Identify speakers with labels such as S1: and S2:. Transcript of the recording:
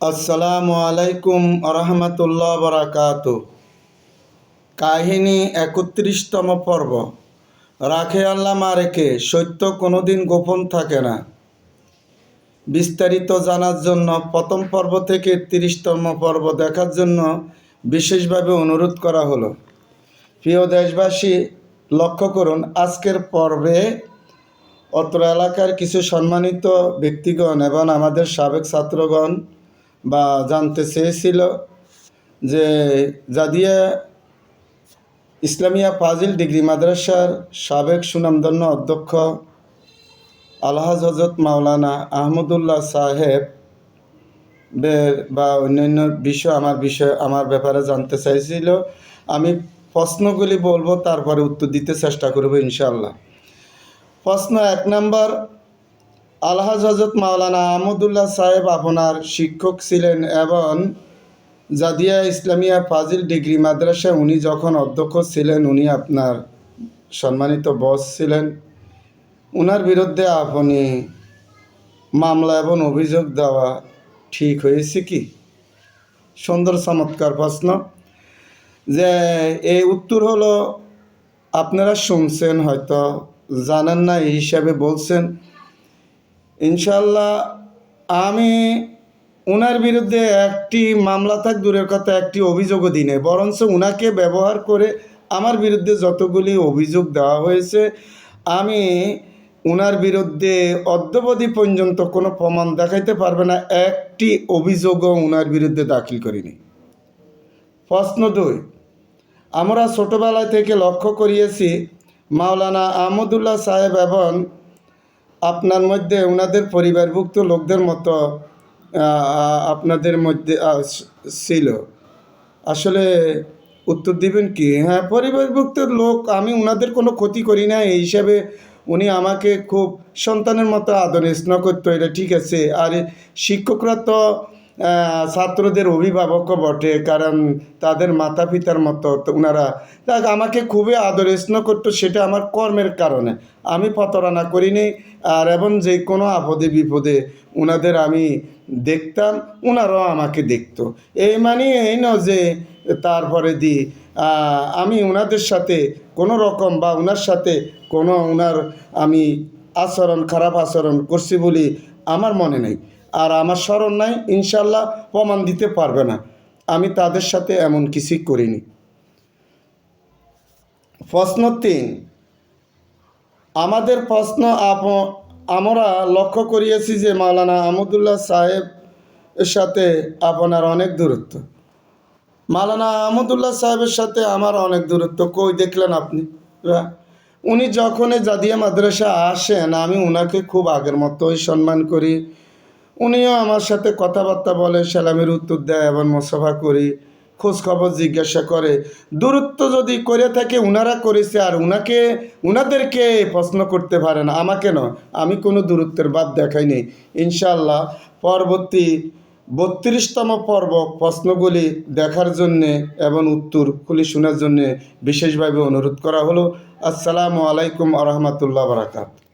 S1: আসসালামু আলাইকুম রহমতুল্লাহ বরাকাত। কাহিনী একত্রিশতম পর্ব। রাখে আল্লাহ মারেকে, সত্য কোনোদিন গোপন থাকে না। বিস্তারিত জানার জন্য প্রথম পর্ব থেকে তিরিশতম পর্ব দেখার জন্য বিশেষভাবে অনুরোধ করা হলো। প্রিয় দেশবাসী, লক্ষ্য করুন, আজকের পর্বে অত্র এলাকার কিছু সম্মানিত ব্যক্তিগণ এবং আমাদের সাবেক ছাত্রগণ বা জানতে চেয়েছিল যে জাদিয়া ইসলামিয়া ফাজিল ডিগ্রি মাদ্রাসার সাবেক সুনামধন্য অধ্যক্ষ আলহাজ হজরত মাওলানা আহমদুল্লাহ সাহেব বা অন্যান্য বিষয় আমার বিষয়, আমার ব্যাপারে জানতে চাইছিল। আমি প্রশ্নগুলি বলব, তারপরে উত্তর দিতে চেষ্টা করব ইনশাল্লাহ প্রশ্ন এক নম্বর আলহাজ হজরত মাওলানা আহমদুল্লাহ সাহেব আপনার শিক্ষক ছিলেন এবং জাদিয়া ইসলামিয়া ফাজিল ডিগ্রি মাদ্রাসায় উনি যখন অধ্যক্ষ ছিলেন, উনি আপনার সম্মানিত বস ছিলেন। ওনার বিরুদ্ধে আপনি মামলা এবং অভিযোগ দেওয়া ঠিক হয়েছে কি? সুন্দর চমৎকার প্রশ্ন। যে এই উত্তর হলো, আপনারা শুনছেন হয়তো, জানেন না, এই হিসাবে বলছেন। ইনশাল্লাহ আমি ওনার বিরুদ্ধে একটি মামলা থাক, দূরের কথা, একটি অভিযোগও দিই নাই। বরঞ্চ ওনাকে ব্যবহার করে আমার বিরুদ্ধে যতগুলি অভিযোগ দেওয়া হয়েছে, আমি ওনার বিরুদ্ধে অদ্যবধি পর্যন্ত কোনো প্রমাণ দেখাইতে পারবে না। একটি অভিযোগও ওনার বিরুদ্ধে দাখিল করিনি। প্রশ্ন দুই, আমরা ছোটোবেলা থেকে লক্ষ্য করিয়েছি, মাওলানা আহমদুল্লাহ সাহেব এবং আপনার মধ্যে ওনাদের পরিবারভুক্ত লোকদের মতো আপনাদের মধ্যে ছিল। আসলে উত্তর দিবেন কি? হ্যাঁ পরিবারভুক্ত লোক, আমি ওনাদের কোনো ক্ষতি করি না। এই হিসাবে উনি আমাকে খুব সন্তানের মতো আদর স্নেহ করতো, এটা ঠিক আছে। আর শিক্ষকরা তো ছাত্রদের অভিভাবকও বটে, কারণ তাদের মাতা পিতার মতো ওনারা দেখ আমাকে খুবই আদর স্নেহ করতো সেটা আমার কর্মের কারণে। আমি প্রতারণা করিনি, আর এবং যে কোনো আপদে বিপদে ওনাদের আমি দেখতাম ওনারাও আমাকে দেখতো। এই মানে এই ন যে, তারপরে দি আমি ওনাদের সাথে কোনো রকম বা ওনার সাথে কোনো ওনার আমি আচরণ, খারাপ আচরণ করছি বলে আমার মনে নেই। আর আমার স্মরণ নাই, ইনশাল্লাহ প্রমাণ দিতে পারবে না। আমি তাদের সাথে এমন কিছুই করিনি। প্রশ্ন তিন, আমাদের প্রশ্ন আপ- আমরা লক্ষ্য করিয়েছি যে মাওলানা আহমদুল্লাহ সাহেব এর সাথে আপনার অনেক দূরত্ব। মাওলানা আহমদুল্লাহ সাহেবের সাথে আমার অনেক দূরত্ব। কই দেখলেন আপনি? উনি যখন এই জাদিয়া মাদ্রাসা আসেন, আমি ওনাকে খুব আগের মতোই সম্মান করি। উনিও আমার সাথে কথাবার্তা বলে, সালামের উত্তর দেয় এবং মোসাফা করি খোঁজ খবর জিজ্ঞাসা করে। দূরত্ব যদি করে থাকে, উনারা করেছে, আর উনাকে, উনাদেরকে প্রশ্ন করতে পারে না। আমাকে নয়, আমি কোনো দূরত্বের বাদ দেখাইনি ইনশাল্লাহ পরবর্তী বত্রিশতম পর্ব প্রশ্নগুলি দেখার জন্যে এবং উত্তরগুলি শোনার জন্যে বিশেষভাবে অনুরোধ করা হলো। আসসালামু আলাইকুম আ রহমতুল্লাহ বারাকাত।